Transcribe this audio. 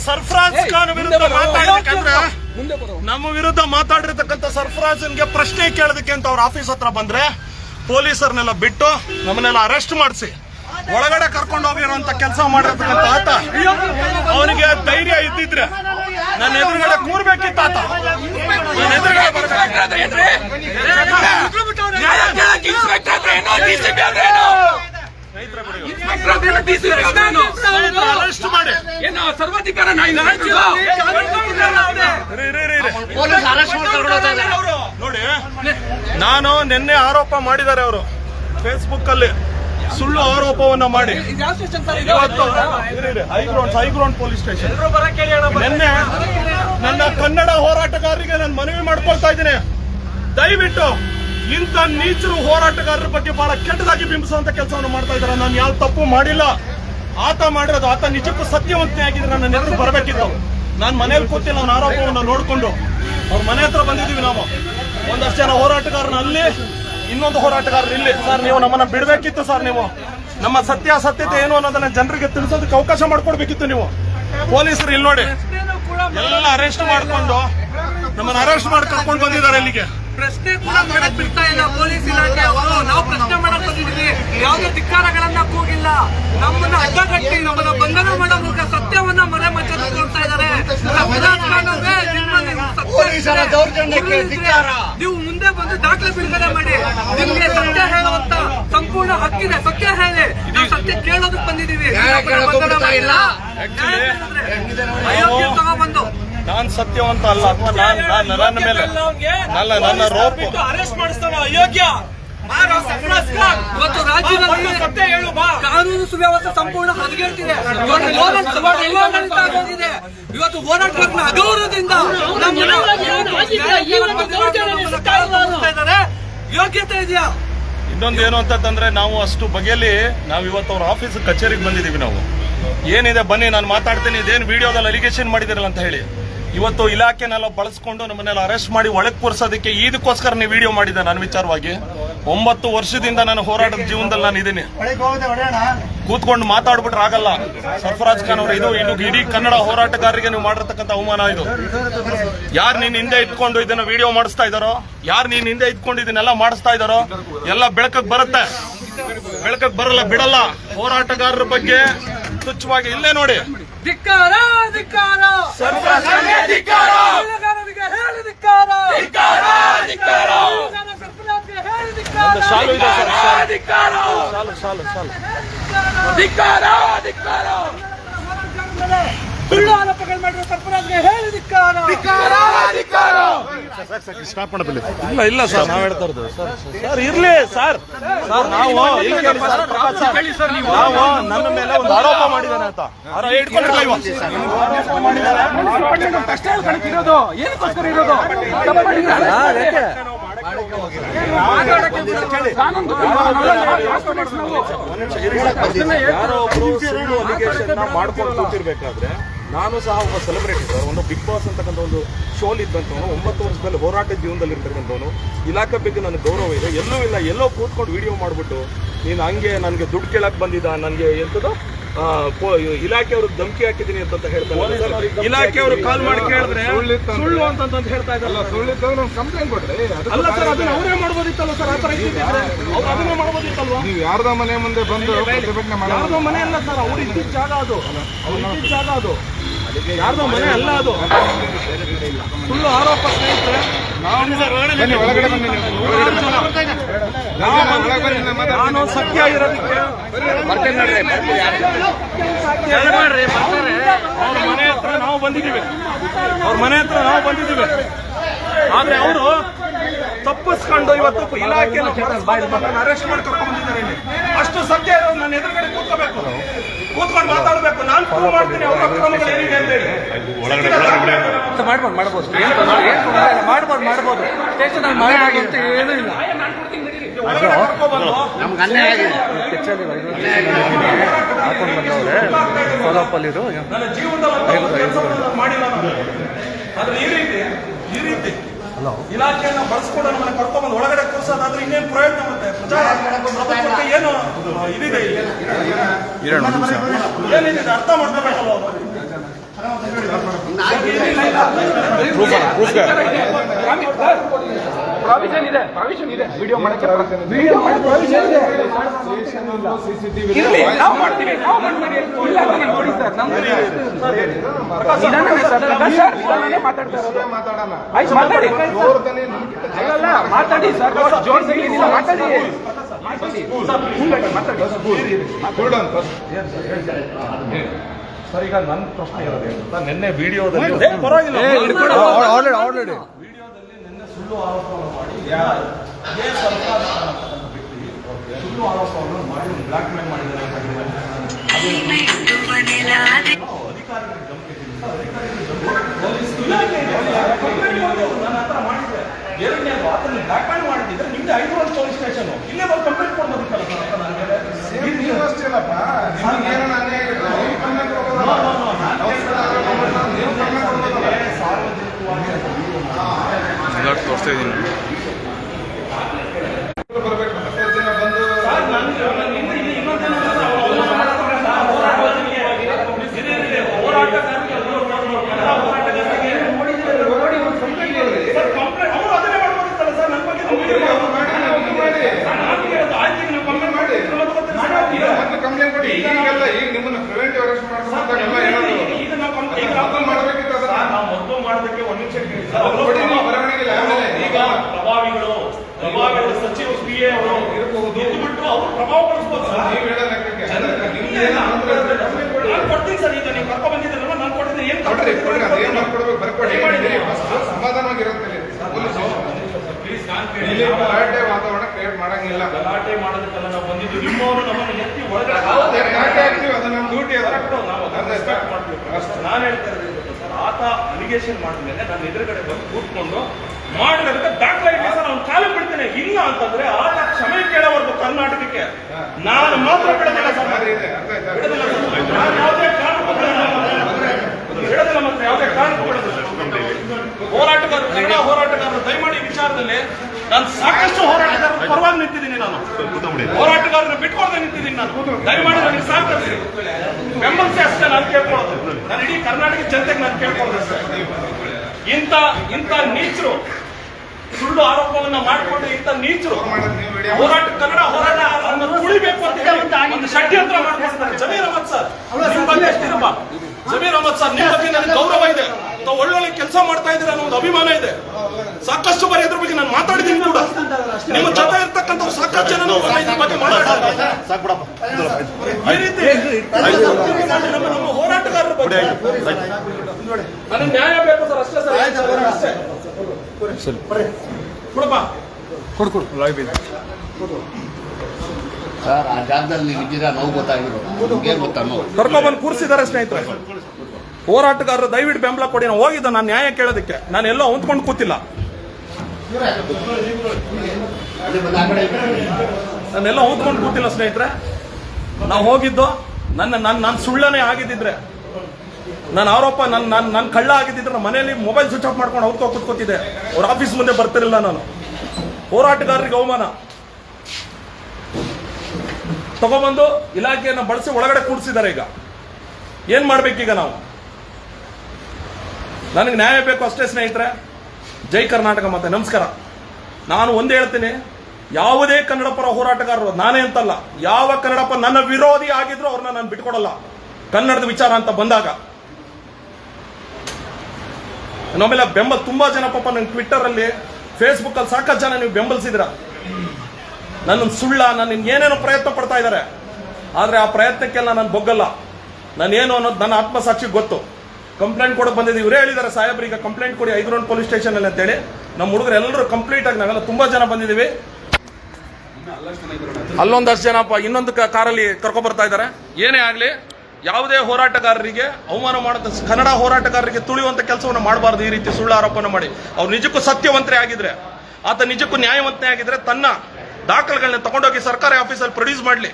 ಸರ್ಫರಾಜ್ ಖಾನ್ ವಿರುದ್ಧ ಮಾತಾಡ್ಬೇಕಂದ್ರೆ ಮುಂದೆ ಬರೋ ನಮ್ಮ ವಿರುದ್ಧ ಮಾತಾಡಿರ್ತಕ್ಕಂಥ ಸರ್ಫರಾಜನ್ಗೆ ಪ್ರಶ್ನೆ ಕೇಳೋದಕ್ಕೆ ಅಂತ ಅವ್ರ ಆಫೀಸ್ ಹತ್ರ ಬಂದ್ರೆ ಪೊಲೀಸರ್ನೆಲ್ಲ ಬಿಟ್ಟು ನಮ್ಮನ್ನೆಲ್ಲ ಅರೆಸ್ಟ್ ಮಾಡಿಸಿ ಒಳಗಡೆ ಕರ್ಕೊಂಡು ಹೋಗಿರುವಂತ ಕೆಲಸ ಮಾಡಿರ್ತಕ್ಕಂಥ ಆತ ಅವನಿಗೆ ಧೈರ್ಯ ಇದ್ದಿದ್ರೆ ನನ್ನ ಎದುರುಗಡೆ ಕೂರ್ಬೇಕಿತ್ತ ಆತ ನನ್ನ ಎದುರುಗಡೆ ಬರ್ಬೇಕು ಅರೆಸ್ಟ್ ಮಾಡಿ. ಏನೋ ಸರ್ವಾಧಿಕಾರ. ನೋಡಿ ನಾನು ನಿನ್ನೆ ಆರೋಪ ಮಾಡಿದ್ದಾರೆ ಅವರು. ಫೇಸ್ಬುಕ್ ಅಲ್ಲಿ ಸುಳ್ಳು ಆರೋಪವನ್ನ ಮಾಡಿ. ಇವತ್ತು ಹೈಗ್ರೌಂಡ್ ಹೈಗ್ರೌಂಡ್ ಪೊಲೀಸ್ ಸ್ಟೇಷನ್ ನಿನ್ನೆ ನನ್ನ ಕನ್ನಡ ಹೋರಾಟಗಾರರಿಗೆ ನಾನು ಮನವಿ ಮಾಡ್ಕೊಳ್ತಾ ಇದ್ದೀನಿ. ದಯವಿಟ್ಟು ಇಂಥ ನೀಚರು ಹೋರಾಟಗಾರರ ಬಗ್ಗೆ ಬಹಳ ಕೆಟ್ಟದಾಗಿ ಬಿಂಬಿಸುವಂತ ಕೆಲಸವನ್ನು ಮಾಡ್ತಾ ಇದ್ದಾರೆ. ನಾನು ಯಾವ ತಪ್ಪು ಮಾಡಿಲ್ಲ. ಆತ ಮಾಡಿರೋದು ಆತ ನಿಜಕ್ಕೂ ಸತ್ಯವಂತನೇ ಆಗಿದ್ರೆ ನನ್ನ ಎದುರು ಬರಬೇಕಿತ್ತು. ನಾನು ಮನೇಲಿ ಕೂತಿಲ್ಲ, ಅವನ ಆರೋಪವನ್ನು ನೋಡಿಕೊಂಡು. ಅವ್ರ ಮನೆ ಹತ್ರ ಬಂದಿದ್ದೀವಿ ನಾವು. ಒಂದಷ್ಟು ಜನ ಹೋರಾಟಗಾರನ ಅಲ್ಲಿ, ಇನ್ನೊಂದು ಹೋರಾಟಗಾರರು ಇಲ್ಲಿ. ಸರ್, ನೀವು ನಮ್ಮನ್ನ ಬಿಡಬೇಕಿತ್ತು ಸರ್ ನೀವು. ನಮ್ಮ ಸತ್ಯಾಸತ್ಯತೆ ಏನು ಅನ್ನೋದನ್ನ ಜನರಿಗೆ ತಿಳಿಸೋದಕ್ಕೆ ಅವಕಾಶ ಮಾಡ್ಕೊಡ್ಬೇಕಿತ್ತು ನೀವು. ಪೊಲೀಸರು ಇಲ್ಲಿ ನೋಡಿ. ಎಲ್ಲ ಅರೆಸ್ಟ್ ಮಾಡ್ಕೊಂಡು ನಮ್ಮನ್ನ ಅರೆಸ್ಟ್ ಮಾಡಿ ಕರ್ಕೊಂಡು ಬಂದಿದ್ದಾರೆ ಇಲ್ಲಿಗೆ ಪ್ರಶ್ನೆ ಕೂಡ ಮಾಡಕ್ ಬಿಡ್ತಾ ಇಲ್ಲ. ಪೊಲೀಸ್ ಇಲಾಖೆ ಅವರು ನಾವು ಪ್ರಶ್ನೆ ಮಾಡಕ್ ಬಂದಿದ್ದೀವಿ. ಯಾವುದೇ ಧಿಕ್ಕಾರಗಳನ್ನ ಕೂಗಿಲ್ಲ. ನಮ್ಮನ್ನ ಅಡ್ಡಗಟ್ಟಿ ನಮ್ಮನ್ನ ಬಂಧನ ಮಾಡೋ ಮೂಲಕ ಸತ್ಯವನ್ನ ಮರೆ ಮಚ್ಚಲು ಇದ್ದಾರೆ. ಸುಳ್ಳು ಇದ್ರೆ ನೀವು ಮುಂದೆ ಬಂದು ದಾಖಲೆ ಬಿಡುಗಡೆ ಮಾಡಿ. ನಿಮ್ಗೆ ಸತ್ಯ ಹೇಳುವಂತ ಸಂಪೂರ್ಣ ಹಕ್ಕಿದೆ. ಸತ್ಯ ಹೇಳಿ. ನಾವು ಸತ್ಯ ಕೇಳೋದಕ್ಕೆ ಬಂದಿದ್ದೀವಿ. ಅಯೋಗ್ಯ ತಗೊಬಂದು ನಾನ್ ಸತ್ಯವಂತ ಅಲ್ಲ. ಅಥವಾ ನಾನು ನಾನ್ ನನ್ನ ಮೇಲೆ ನನ್ನ ನನ್ನ ರೋಪ್. ಅರೆಸ್ಟ್ ಮಾಡಿಸ್ತಾನ ಅಯೋಗ್ಯ. ಇವತ್ತು ರಾಜ್ಯದಲ್ಲಿ ಕಾನೂನು ಸುವ್ಯವಸ್ಥೆ ಸಂಪೂರ್ಣ ಹದಗೆಡ್ತಿದೆ ಇವತ್ತು ಹೋರಾಟ ಹೋರಾಟಗಾರನ ಅಗೌರವದಿಂದ. ಯೋಗ್ಯತೆ ಇದೆಯಾ? ಇನ್ನೊಂದು ಏನು ಅಂತಂದ್ರೆ ನಾವು ಅಷ್ಟು ಬಗೆಯಲ್ಲಿ ನಾವು ಇವತ್ತು ಅವ್ರ ಆಫೀಸ್ ಕಚೇರಿಗೆ ಬಂದಿದ್ದೀವಿ ನಾವು. ಏನಿದೆ ಬನ್ನಿ ನಾನು ಮಾತಾಡ್ತೀನಿ. ಇದೇನು ವಿಡಿಯೋದಲ್ಲಿ ಅಲಿಗೇಷನ್ ಮಾಡಿದಿರಲ್ಲ ಅಂತ ಹೇಳಿ. ಇವತ್ತು ಇಲಾಖೆನೆಲ್ಲ ಬಳಸ್ಕೊಂಡು ನಮ್ಮನ್ನೆಲ್ಲ ಅರೆಸ್ಟ್ ಮಾಡಿ ಒಳಗೆ ಕೂರಿಸೋದಕ್ಕೆ ಇದಕ್ಕೋಸ್ಕರ ನೀವು ವಿಡಿಯೋ ಮಾಡಿದ್ದೆ ನನ್ನ ವಿಚಾರವಾಗಿ. ಒಂಬತ್ತು ವರ್ಷದಿಂದ ನಾನು ಹೋರಾಟದ ಜೀವನದಲ್ಲಿ ನಾನು ಇದ್ದೀನಿ. ಕೂತ್ಕೊಂಡು ಮಾತಾಡ್ಬಿಟ್ರೆ ಆಗಲ್ಲ. ಸರ್ಫರಾಜ್ ಖಾನ್ ಅವರು, ಇದು ಇದು ಇಡೀ ಕನ್ನಡ ಹೋರಾಟಗಾರರಿಗೆ ನೀವು ಮಾಡಿರ್ತಕ್ಕಂಥ ಅವಮಾನ ಇದು. ಯಾರು ನೀನ್ ಹಿಂದೆ ಇಟ್ಕೊಂಡು ಇದನ್ನ ವಿಡಿಯೋ ಮಾಡಿಸ್ತಾ ಇದ್ದಾರೋ? ಯಾರು ನೀನ್ ಹಿಂದೆ ಇಟ್ಕೊಂಡು ಇದನ್ನೆಲ್ಲ ಮಾಡಿಸ್ತಾ ಇದ್ದಾರೋ? ಎಲ್ಲ ಬೆಳಕಕ್ಕೆ ಬರುತ್ತೆ. ಬೆಳಕಕ್ಕೆ ಬರಲ್ಲ, ಬಿಡಲ್ಲ. ಹೋರಾಟಗಾರರ ಬಗ್ಗೆ ತುಚ್ಛವಾಗಿ ಇಲ್ಲೇ ನೋಡಿ. ಧಿಕ್ಕಾರ ಧಿಕ್ಕಾರ. ಬೆಳೆಗಾರರಿಗೆ ಹೇಳಿ ಧಿಕ್ಕಾರ. ಧಿಕಾರ ಸರ್ಫರಾಜ್ಗೆ ಹೇಳಿ ಧಿಕ್ಕಾರ. ಧಿಕ್ಕಾರ ಧಿಕ್ಕಾರ. ಸುಳ್ಳು ಆರೋಪಗಳು ಮಾಡಿರೋ ಸರ್ಫರಾಜ್ಗೆ ಹೇಳಿ ಧಿಕ್ಕಾರ. ಇಲ್ಲ ಇಲ್ಲ ಸರ್. ನಾವ್ ಹೇಳ್ತಾ ಇರೋದು ಸರ್ ಸರ್ ಇರ್ಲಿ ಸರ್. ಸರ್ ನಾವು ನನ್ನ ಮೇಲೆ ಒಂದು ಆರೋಪ ಮಾಡಿದಾನೆ ಅಂತ. ಯಾರೋ ಒಬ್ರು ಮಾಡ್ಕೊಂಡು ಕೂತಿರ್ಬೇಕಾದ್ರೆ ನಾನು ಸಹ ಒಬ್ಬ ಸೆಲೆಬ್ರಿಟಿ ಸರ್ ಒಂದು ಬಿಗ್ ಬಾಸ್ ಅಂತಕ್ಕಂಥ ಒಂದು ಶೋಲ್ ಇದ್ದಂಥವನು ಒಂಬತ್ತು ವರ್ಷದಲ್ಲಿ ಹೋರಾಟ ಜೀವನದಲ್ಲಿ ಇರ್ತಕ್ಕಂಥವನು. ಇಲಾಖೆ ಬಗ್ಗೆ ನನಗೆ ಗೌರವ ಇದೆ. ಎಲ್ಲೂ ಇಲ್ಲ ಎಲ್ಲೋ ಕೂತ್ಕೊಂಡು ವಿಡಿಯೋ ಮಾಡಿಬಿಟ್ಟು ನೀನು ಹಂಗೆ ನನಗೆ ದುಡ್ಡು ಕೇಳಕ್ಕೆ ಬಂದಿದ್ದ ನನಗೆ ಎಂಥದ್ದು ಇಲಾಖೆಯವರು ಧಮಕಿ ಹಾಕಿದ್ದೀನಿ ಅಂತ ಹೇಳ್ತಾರೆ ಇಲಾಖೆಯವರು ಕಾಲ್ ಮಾಡಿ ಕೇಳಿದ್ರೆ ಸುಳ್ಳು ಅಂತ ಹೇಳ್ತಾ ಇದ್ದಾರೆ ಕಂಪ್ಲೇಂಟ್ ಕೊಡ್ರಿ ಅಲ್ಲ ಸರ್ ಅದನ್ನ ಅವರೇ ಮಾಡ್ಬೋದಿತ್ತಲ್ಲ ಸರ್ ಆ ಥರ ಇದ್ದಿದ್ರೆ? ಅವ್ರು ಅದನ್ನೇ ಮಾಡ್ಬೋದಿತ್ತಲ್ವಾ? ನೀವು ಯಾರ್ದ ಮನೆ ಮುಂದೆ ಬಂದು ಯಾರ್ದೋ ಮನೆ ಅಲ್ಲ ಸರ್ ಅವ್ರು ಇದ್ದಿದ್ದ ಜಾಗ ಅದು. ಅವ್ರು ಇದ್ದಿದ್ದ ಜಾಗ ಅದು. ಯಾರ್ದೋ ಮನೆ ಅಲ್ಲ ಅದು. ಫುಲ್ಲು ಆರೋಪ ಸ್ನೇಹಿತರೆ. ನಾನು ಸತ್ಯ ಇರೋದಕ್ಕೆ ಅವ್ರ ಮನೆ ಹತ್ರ ನಾವು ಬಂದಿದ್ದೀವಿ. ಅವ್ರ ಮನೆ ಹತ್ರ ನಾವು ಬಂದಿದ್ದೀವಿ. ಆದ್ರೆ ಅವರು ತಪ್ಪಿಸ್ಕೊಂಡು ಇವತ್ತು ಇಲಾಖೆ ಅರೆಸ್ಟ್ ಮಾಡಿ ಕರ್ಕೊಂಡು ಬಂದಿದ್ದಾರೆ ಇಲ್ಲಿ. ಅಷ್ಟು ಸತ್ಯ ಇರೋದು ನನ್ನ ಎದುರುಗಡೆ ಕೂತ್ಕೋಬೇಕು. ಕೂತ್ಕೊಂಡು ಮಾತಾಡಬೇಕು. ನಾನು ಪ್ರೂವ್ ಮಾಡ್ತೀನಿ ಅವರ ಕ್ರಮಗಳು ಏನಿದೆ ಅಂತ ಹೇಳಿ. ಮಾಡ್ಬೋದು ಮಾಡ್ಬೋದು. ಮಾಡ್ಬೋದು. ಮಾಡ್ಬೋದು ಸ್ಟೇಷನ್ ಅಲ್ಲಿ ಏನೂ ಇಲ್ಲ. ಒಳಗಡೆ ಕರ್ಕೊಬಂದು ನಮ್ಗೆ ಅನ್ಯಾಯ ಆಗಿದೆ. ಹಾಕೊಂಡು ಬಂದವ್ರೆ. ನನ್ನ ಜೀವನದಲ್ಲಿ ಕೆಲಸವನ್ನು ಮಾಡಿಲ್ಲ ನಾನು. ಆದ್ರೆ ಈ ರೀತಿ ಈ ರೀತಿ ಇಲಾಖೆಯನ್ನ ಬಳಸ್ಕೊಂಡು ನಮ್ಮನ್ನ ಕರ್ಕೊಂಡ್ಬಂದು ಒಳಗಡೆ ಕೂರಿಸೋದಾದ್ರೆ ಇನ್ನೇನು ಪ್ರಯತ್ನ ಮತ್ತೆ ಪ್ರಚಾರ ಏನು ಇದಿದೆ ಇಲ್ಲಿ? ಏನಿದೆ? ಅರ್ಥ ಮಾಡ್ಕೋಬೇಕಲ್ಲ ಅವರು? ಪ್ರಾವಿಷನ್ ಇದೆ ಪ್ರಾವಿಷನ್ ಇದೆ. ವಿಡಿಯೋ ಮಾಡಕ್ಕೆ ವಿಡಿಯೋ ಮಾಡಕ್ಕೆ ಪ್ರಾವಿಷನ್ ಇದೆ. ಇರ್ಲಿ ನಾವು ಮಾಡ್ತೀವಿ ನಾವು ಮಾಡ್ತೀವಿ. ಇಲ್ಲ ಅಂದ್ರೆ ನೋಡಿ ಸರ್ ನಮ್ದು ನಿಧಾನನೇ ಸರ್ ಸರ್ ನಿಧಾನನೇ ಮಾತಾಡ್ತಾ ಇರೋದು. ಮಾತಾಡಲ್ಲ. ಆಯ್ತು ಮಾತಾಡಿ. ಅಲ್ಲಲ್ಲ ಸರ್ ಜೋರ್ ಮಾತಾಡಿ. ಮಾತಾಡಿ. ಈಗ ನನ್ನ ಪ್ರಶ್ನೆ ಇರೋದು? ನಿನ್ನೆ ವಿಡಿಯೋದಲ್ಲಿ ಪರವಾಗಿಲ್ಲ. ಆಲ್ರೆಡಿ ನಿನ್ನೆ ಸುಳ್ಳು ಆರೋಪವನ್ನು ಮಾಡಿ ಇದೇ ಸರ್ಕಾರ ವ್ಯಕ್ತಿ ಸುಳ್ಳು ಆರೋಪವನ್ನು ಮಾಡಿ ಬ್ಲಾಕ್ ಮೇಲ್ ಮಾಡಿದ್ದಾರೆ Потому что ಅವರು ಇರಬಹುದು. ಇದ್ಬಿಟ್ಟು ಅವರು ಪ್ರಭಾವ ಬಳಸ್ಬೋದು ಸರ್ ನೀವು ಹೇಳೋ ಲೆಕ್ಕಕ್ಕೆ ಅಂದ್ರೆ ನಾನು ಕೊಡ್ತೀನಿ ಸರ್ ಈಗ ನೀವು ಕರ್ಕೊ ಬಂದಿದ್ದೀರಲ್ಲ ನಾನು ಕೊಡ್ತೀನಿ ಏನು ಕೊಡ್ರಿ ಕೊಡ್ರಿ ಅದೇನ್ ಬರ್ಕೊಡ್ಬೇಕು ಬರ್ಕೊಡಿ. ಸಮಾಧಾನವಾಗಿರುತ್ತೆ ಪೊಲೀಸ್ ನಾನು ಇಲ್ಲಿ ಗಲಾಟೆ ವಾತಾವರಣ ಕ್ರಿಯೇಟ್ ಮಾಡಂಗಿಲ್ಲ. ಗಲಾಟೆ ಮಾಡೋದಕ್ಕೆಲ್ಲ ನಾವು ಬಂದಿದ್ದು ನಿಮ್ಮವರು ನಮ್ಮನ್ನು ಎತ್ತಿ ಒಳಗಡೆ ಅದು ನಮ್ಮ ಡ್ಯೂಟಿ ಅದು ನಾವು ಅದನ್ನ respect ಮಾಡ್ತೀವಿ. ನಾನು ಹೇಳ್ತಾ ಇರೋದು ಏನು ಸರ್, ಆತ ಅಲಿಗೇಷನ್ ಮಾಡಿದ್ಮೇಲೆ ನಾನು ಎದುರುಗಡೆ ಬಂದು ಕೂತ್ಕೊಂಡು ಮಾಡಿರೋದಕ್ಕೆ ದಾಖಲೆ ಅವ್ನು ಕಾಲು ಬಿಡ್ತೇನೆ. ಇಲ್ಲ ಅಂತಂದ್ರೆ ಆತ ಕ್ಷಮೆ ಕೇಳಬಾರ್ದು ಕರ್ನಾಟಕಕ್ಕೆ ನಾನು ಮಾತ್ರ ಬಿಡೋದಿಲ್ಲ ಸರ್. ಬಿಡೋದಿಲ್ಲ. ನಾನು ಯಾವುದೇ ಕಾರಣಕ್ಕೂ ಬಿಡೋದಿಲ್ಲ. ಮತ್ತೆ ಯಾವುದೇ ಕಾರಣಕ್ಕೂ ಹೋರಾಟಗಾರರು ಕನ್ನಡ ಹೋರಾಟಗಾರರು, ದಯಮಾಡಿ ವಿಚಾರದಲ್ಲಿ ನಾನು ಸಾಕಷ್ಟು ಹೋರಾಟಗಾರರ ಪರವಾಗಿ ನಿಂತಿದ್ದೀನಿ ನಾನು. ಹೋರಾಟಗಾರರು ಬಿಟ್ಕೊಳ್ದೆ ನಿಂತಿದ್ದೀನಿ ನಾನು. ದಯಮಾಡಿ ನನಗೆ ಸಾಕಷ್ಟು ಬೆಂಬಲಿಸಿ ಅಷ್ಟೇ ನಾನು ಕೇಳ್ಕೊಳ್ಳೋದು. ನಾನು ಇಡೀ ಕರ್ನಾಟಕ ಜನತೆಗೆ ನಾನು ಕೇಳ್ಕೊಳ್ಳೋದು ಸರ್ ಇಂಥ ಇಂಥ ನೀಚರು ಸುಳ್ಳು ಆರೋಪವನ್ನ ಮಾಡಿಕೊಂಡು ಇಂತ ನೀಚರು ಹೋರಾಟ ಕನ್ನಡ ಹೋರಾಟ ಉಳಿಬೇಕು ಅಂತ ಹೇಳಿ ಒಂದು ಷಡ್ಯಂತ್ರ ಮಾಡ್ಕೊಳ್ತಾರೆ ಜಮೀರ್ ಅಹಮದ್ ಸರ್ ನಿಮ್ ಬಗ್ಗೆ ಎಷ್ಟಿರಪ್ಪ? ಜಮೀರ್ ಅಹಮದ್ ಸರ್ ನಿಮ್ ಬಗ್ಗೆ ನನಗೆ ಗೌರವ ಇದೆ. ತಾವು ಒಳ್ಳೊಳ್ಳೆ ಕೆಲಸ ಮಾಡ್ತಾ ಇದ್ದೀರ ಅನ್ನೋ ಒಂದು ಅಭಿಮಾನ ಇದೆ. ಸಾಕಷ್ಟು ಬಾರಿ ಇದ್ರ ಬಗ್ಗೆ ನಾನು ಮಾತಾಡಿದ್ದೀನಿ ಕೂಡ. ನಿಮ್ಮ ಜೊತೆ ಇರ್ತಕ್ಕಂಥವ್ರು ಸಾಕಷ್ಟು ಜನ ಇದ್ರ ಬಗ್ಗೆ ಮಾತಾಡ್ತಾರೆ. ಈ ರೀತಿ ನಮ್ಮ ನಮ್ಮ ಹೋರಾಟಗಾರರ ಬಗ್ಗೆ. ನನಗೆ ನ್ಯಾಯ ಬೇಕು ಸರ್ ಅಷ್ಟೇ ಸರ್. ಅಷ್ಟೇ. ಸರ್. ಆ ಜಾಗದಲ್ಲಿ ನೀವು ಇದ್ದೀರಾ ನೋವು ಗೊತ್ತಾಗಿರೋದು ನಿಮ್ಗೆ ಗೊತ್ತಾ ನೋವು ಕರ್ಕೊಂಡ್ಬಂದು ಕೂರಿಸಿದ್ದಾರೆ ಸ್ನೇಹಿತರೆ. ಹೋರಾಟಗಾರರು ದಯವಿಟ್ಟು ಬೆಂಬಲ ಕೊಡಿ. ನಾನು ಹೋಗಿದ್ದೆ ನಾನು ನ್ಯಾಯ ಕೇಳೋದಕ್ಕೆ. ನಾನು ಎಲ್ಲೋ ಹೊಂದ್ಕೊಂಡು ಕೂತಿಲ್ಲ. ನಾನೆಲ್ಲ ಹೊಂದ್ಕೊಂಡು ಕೂತಿಲ್ಲ ಸ್ನೇಹಿತರೆ. ನಾವು ಹೋಗಿದ್ದು ನನ್ನ ನನ್ನ ನನ್ನ ಸುಳ್ಳನೇ ಆಗಿದ್ದಿದ್ರೆ. ನನ್ನ ಆರೋಪ ನನ್ನ ನನ್ನ ನನ್ನ ಕಳ್ಳ ಆಗಿದ್ದಿದ್ರೆ ಮನೆಯಲ್ಲಿ ಮೊಬೈಲ್ ಸ್ವಿಚ್ ಆಫ್ ಮಾಡ್ಕೊಂಡು ಅವ್ರು ಕೂತ್ಕೋತಿದ್ದೆ. ಅವ್ರ ಆಫೀಸ್ ಮುಂದೆ ಬರ್ತಿರಲಿಲ್ಲ ನಾನು. ಹೋರಾಟಗಾರರಿಗೆ ಅವಮಾನ. ತಗೊಬಂದು ಇಲಾಖೆಯನ್ನು ಬಳಸಿ ಒಳಗಡೆ ಕೂಡಿಸಿದ್ದಾರೆ ಈಗ. ಏನ್ ಮಾಡ್ಬೇಕೀಗ ನಾವು? ನನಗೆ ನ್ಯಾಯ ಬೇಕು ಅಷ್ಟೇ ಸ್ನೇಹಿತರೆ. ಜೈ ಕರ್ನಾಟಕ ಮತ್ತೆ ನಮಸ್ಕಾರ. ನಾನು ಒಂದೇ ಹೇಳ್ತೀನಿ. ಯಾವುದೇ ಕನ್ನಡ ಪರ ಹೋರಾಟಗಾರರು, ನಾನೇ ಅಂತಲ್ಲ. ಯಾವ ಕನ್ನಡಪ್ಪ ನನ್ನ ವಿರೋಧಿ ಆಗಿದ್ರು ಅವ್ರನ್ನ ನಾನು ಬಿಟ್ಕೊಡಲ್ಲ. ಕನ್ನಡದ ವಿಚಾರ ಅಂತ ಬಂದಾಗ. ನಮ್ಮೆಲ್ಲ ಬೆಂಬಲ ತುಂಬಾ ಜನ ಪಾಪ ನನ್ನ ಟ್ವಿಟ್ಟರ್ ಅಲ್ಲಿ ಫೇಸ್ಬುಕ್ ಅಲ್ಲಿ ಸಾಕಷ್ಟು ಜನ ನೀವು ಬೆಂಬಲಿಸಿದ್ರ ನನ್ನ ಸುಳ್ಳ ನನ್ನ ಏನೇನೋ ಪ್ರಯತ್ನ ಪಡ್ತಾ ಇದ್ದಾರೆ ಆದ್ರೆ ಆ ಪ್ರಯತ್ನಕ್ಕೆಲ್ಲ ನಾನು ಬೊಗ್ಗಲ್ಲ. ನಾನೇನು ಅನ್ನೋದು ನನ್ನ ಆತ್ಮಸಾಕ್ಷಿ ಗೊತ್ತು. ಕಂಪ್ಲೇಂಟ್ ಕೊಡಕ್ ಬಂದಿದ್ದೀವಿ. ಇವರೇ ಹೇಳಿದ್ದಾರೆ ಸಾಹೇಬ್ರ, ಈಗ ಕಂಪ್ಲೇಂಟ್ ಕೊಡಿ ಐದು ರೌಂಡ್ ಪೊಲೀಸ್ ಸ್ಟೇಷನ್ ಅಲ್ಲಿ ಅಂತೇಳಿ. ನಮ್ಮ ಹುಡುಗರು ಎಲ್ಲರೂ ಕಂಪ್ಲೀಟ್ ಆಗಿ ನಾವೆಲ್ಲ ತುಂಬಾ ಜನ ಬಂದಿದ್ದೀವಿ. ಅಲ್ಲೊಂದಷ್ಟು ಜನ ಇನ್ನೊಂದು ಕಾರಲ್ಲಿ ಕರ್ಕೊಂಡ್ ಬರ್ತಾ ಇದ್ದಾರೆ ಏನೇ ಆಗ್ಲಿ ಯಾವುದೇ ಹೋರಾಟಗಾರರಿಗೆ ಅವಮಾನ ಮಾಡುತ್ತ ಕನ್ನಡ ಹೋರಾಟಗಾರರಿಗೆ ತುಳಿಯುವಂಥ ಕೆಲಸವನ್ನು ಮಾಡಬಾರ್ದು. ಈ ರೀತಿ ಸುಳ್ಳು ಆರೋಪನ ಮಾಡಿ. ಅವ್ರು ನಿಜಕ್ಕೂ ಸತ್ಯವಂತರೇ ಆಗಿದ್ರೆ, ಆತ ನಿಜಕ್ಕೂ ನ್ಯಾಯವಂತನೇ ಆಗಿದ್ರೆ ತನ್ನ ದಾಖಲೆಗಳನ್ನ ತಗೊಂಡೋಗಿ ಸರ್ಕಾರಿ ಆಫೀಸಲ್ಲಿ ಪ್ರೊಡ್ಯೂಸ್ ಮಾಡಲಿ.